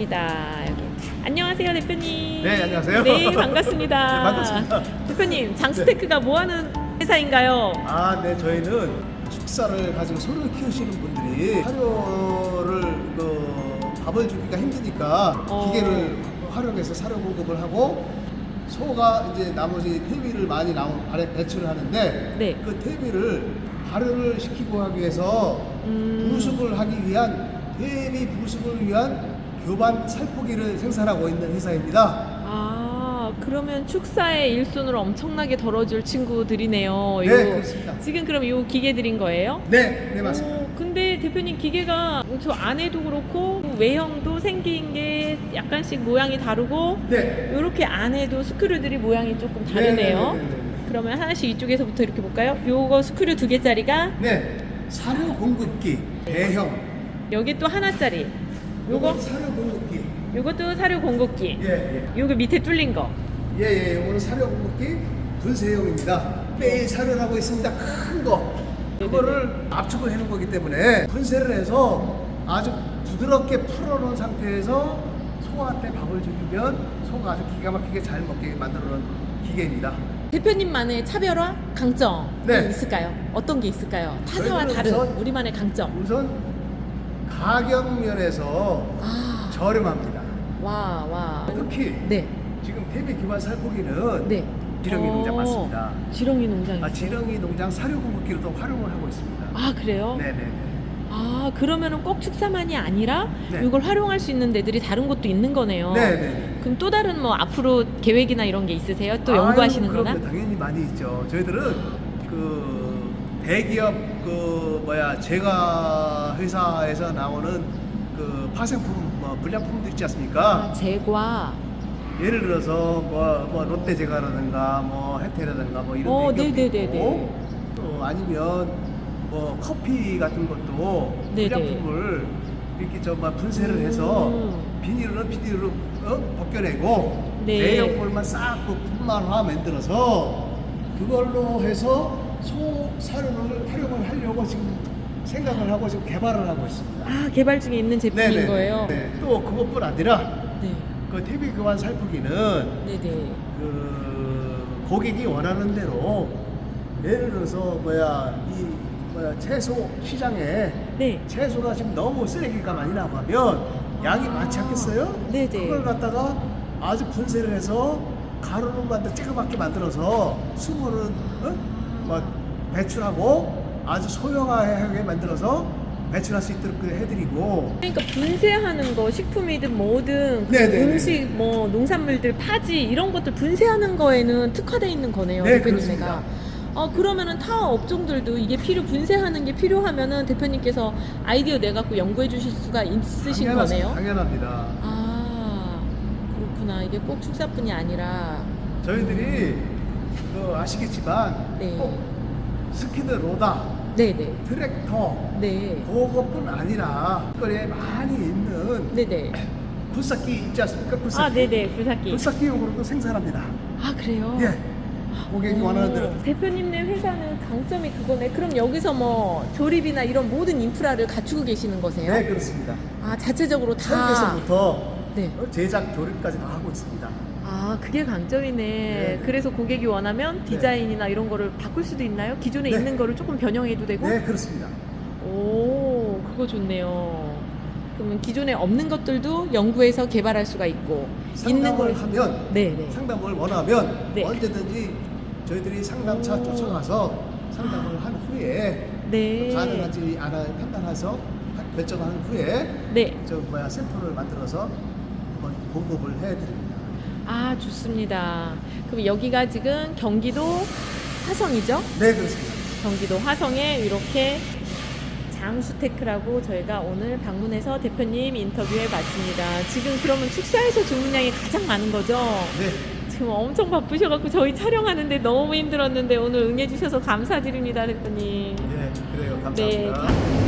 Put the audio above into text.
왔습니다. 여기. 안녕하세요, 대표님. 네, 안녕하세요. 네, 반갑습니다. 네, 반갑습니다. 대표님, 장스테크가 뭐 하는 회사인가요? 아, 네, 저희는 축사를 가지고 소를 키우시는 분들이 사료를 그 밥을 주기가 힘드니까 어. 기계를 활용해서 사료 공급을 하고 소가 이제 나머지 퇴비를 많이 나온 발에 배출을 하는데 네. 그 퇴비를 발효를 시키고 하기 위해서 음. 부숙을 하기 위한 퇴비 부숙을 위한 교반 살포기를 생산하고 있는 회사입니다. 아, 그러면 축사의 일손을 엄청나게 덜어줄 친구들이네요. 네, 요- 그렇습니다. 지금 그럼 요 기계들인 거예요? 네, 네 맞습니다. 오, 근데 대표님 기계가 저 안에도 그렇고 외형도 생긴 게 약간씩 모양이 다르고 네. 이렇게 안에도 스크류들이 모양이 조금 다르네요. 네, 네, 네, 네. 그러면 하나씩 이쪽에서부터 이렇게 볼까요? 요거 스크류 두 개짜리가 네, 사료 공급기 대형. 여기 또 하나짜리. 요거 사료 공급기. 요것도 사료 공급기. 예, 예. 요거 밑에 뚫린 거. 예, 예. 요거는 사료 공급기 분쇄용입니다. 매일 사료라고 있습니다. 큰 거. 그거를 압축을 해놓은 거기 때문에 분쇄를 해서 아주 부드럽게 풀어놓은 상태에서 소한테 밥을 주면 소가 아주 기가 막히게 잘 먹게 만들어놓은 기계입니다. 대표님만의 차별화 강점 네. 있을까요? 어떤 게 있을까요? 타사와 다른 우선- 우리만의 강점. 우선 가격 면에서 아, 저렴합니다. 와, 와. 특히 네. 지금 태비 기반 살포기는 네. 지렁이 어, 농장 맞습니다. 지렁이 농장. 아, 지렁이 농장 사료 공급기로도 활용을 하고 있습니다. 아, 그래요? 네네네. 아, 그러면은 꼭 축사만이 아니라 네. 이걸 활용할 수 있는 데들이 다른 곳도 있는 거네요. 네네. 그럼 또 다른 뭐 앞으로 계획이나 이런 게 있으세요? 또 연구하시는 거나? 그럼요. 당연히 많이 있죠. 저희들은 그 대기업 그 뭐야 제가 회사에서 나오는 그 파생품 뭐 불량품들 있지 않습니까? 아, 제과. 예를 들어서 뭐, 뭐 롯데 제과라든가 뭐 혜태라든가 뭐 이런 어, 대기업도 네네네네. 있고 또 아니면 뭐 커피 같은 것도 네네. 불량품을 이렇게 좀막 분쇄를 해서 음. 비닐은 비닐로 어? 벗겨내고 네. 내용물만 싹그 분말화 만들어서 그걸로 해서 소 사료를 활용을 하려고 지금 생각을 하고 지금 개발을 하고 있습니다. 아, 개발 중에 있는 제품인 네네. 거예요? 네. 또 그것뿐 아니라 네. 그 TV 교환 살포기는 네네. 그 고객이 원하는 대로 예를 들어서 뭐야 이 뭐야 채소 시장에 네. 채소가 지금 너무 쓰레기가 많이 나가면 양이 많지 않겠어요? 네네. 그걸 갖다가 아주 분쇄를 해서 가루로 만들 쬐그맣게 만들어서 수분은 어? 뭐 배출하고 아주 소형화하게 만들어서 배출할 수 있도록 그 해드리고 그러니까 분쇄하는 거 식품이든 뭐든 그 네네네. 음식 뭐 농산물들 파지 이런 것들 분쇄하는 거에는 특화돼 있는 거네요 네. 그렇습니다. 어 그러면은 타 업종들도 이게 필요 분쇄하는 게 필요하면은 대표님께서 아이디어 내 갖고 연구해 주실 수가 있으신 당연하- 거네요. 당연합니다. 아 그렇구나 이게 꼭 축사뿐이 아니라 저희들이 그 아시겠지만 네. 꼭 스키드 로다, 네네 트랙터 네 그것뿐 아니라 거리에 많이 있는 네네 굴삭기 있지 않습니까? 굴삭기. 아 네네 불삭기. 굴삭기용으로도 생산합니다. 아 그래요? 예. 고객이 오, 원하는 대로. 대표님네 회사는 강점이 그거네. 그럼 여기서 뭐 조립이나 이런 모든 인프라를 갖추고 계시는 거세요? 네, 그렇습니다. 아 자체적으로 다. 설계서부터 네. 제작, 조립까지 다 하고 있습니다. 아 그게 강점이네. 네. 그래서 고객이 원하면 디자인이나 이런 거를 바꿀 수도 있나요? 기존에 네. 있는 거를 조금 변형해도 되고. 네, 그렇습니다. 오 그거 좋네요. 그러면 기존에 없는 것들도 연구해서 개발할 수가 있고 있는 상담을 걸. 하면 네 네. 상담을 원하면 네. 언제든지 저희들이 상담차 오. 쫓아가서 상담을 한 후에 네. 가능한지 않아 판단해서 결정한 후에 네. 저 뭐야 샘플을 만들어서 한번 공급을 해드립니다. 아 좋습니다. 그럼 여기가 지금 경기도 화성이죠? 네 그렇습니다. 경기도 화성에 이렇게 장수테크라고 저희가 오늘 방문해서 대표님 인터뷰해 봤습니다. 지금 그러면 축사에서 주문량이 가장 많은 거죠? 네. 지금 엄청 바쁘셔갖고 저희 촬영하는데 너무 힘들었는데 오늘 응해주셔서 감사드립니다, 대표님. 네 그래요. 네, 감사합니다.